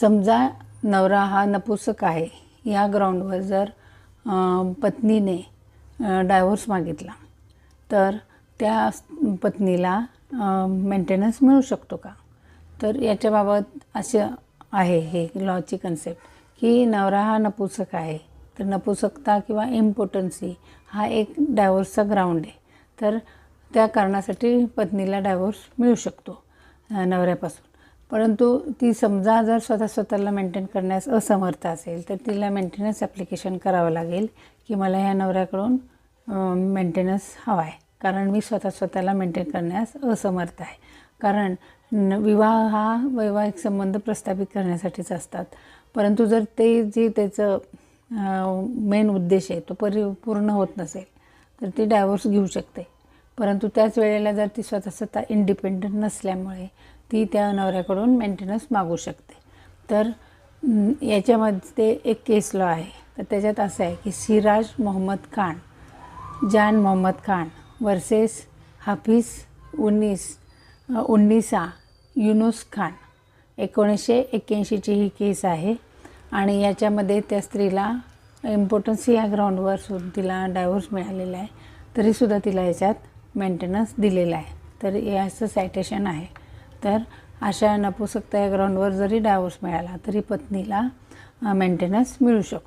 समजा नवरा हा नपुसक आहे या ग्राउंडवर जर पत्नीने डायव्होर्स मागितला तर त्या पत्नीला मेंटेनन्स मिळू शकतो का? तर याच्याबाबत असं आहे हे लॉची कन्सेप्ट की नवरा हा नपुसक आहे तर नपुसकता किंवा इम्पोटन्सी हा एक डायव्होर्सचा ग्राउंड आहे. तर त्या कारणासाठी पत्नीला डायव्होर्स मिळू शकतो नवऱ्यापासून. परंतु ती समजा जर स्वतः स्वतःला मेंटेन करण्यास असमर्थ असेल तर तिला मेंटेनन्स ॲप्लिकेशन करावं लागेल की मला ह्या नवऱ्याकडून मेंटेनन्स हवा आहे कारण मी स्वतः स्वतःला मेंटेन करण्यास असमर्थ आहे. कारण न विवाह हा वैवाहिक संबंध प्रस्थापित करण्यासाठीच असतात. परंतु जर ते जे त्याचं मेन उद्देश आहे तो परि पूर्ण होत नसेल तर ती डायव्होर्स घेऊ शकते. परंतु त्याच वेळेला जर ती स्वतः स्वतः इंडिपेंडंट नसल्यामुळे ती त्या नवऱ्याकडून मेंटेनन्स मागू शकते. तर याच्यामध्ये एक केस लॉ आहे. तर त्याच्यात असं आहे की सिराज मोहम्मद खान जान मोहम्मद खान वर्सेस हाफिज उन्नीस उन्नीसा युनुस खान. एकोणीसशे एक्क्याऐंशीची ही केस आहे आणि याच्यामध्ये त्या स्त्रीला इम्पॉर्टन्स या ग्राउंडवर सुद्धा तिला डायव्होर्स मिळालेला आहे. तरीसुद्धा तिला याच्यात मेंटेनन्स दिलेला आहे. तर याचं सायटेशन आहे. तर अशा नपुसकता या ग्राउंडवर जरी डायव्होर्स मिळाला तरी पत्नीला मेंटेनन्स मिळू शकतो.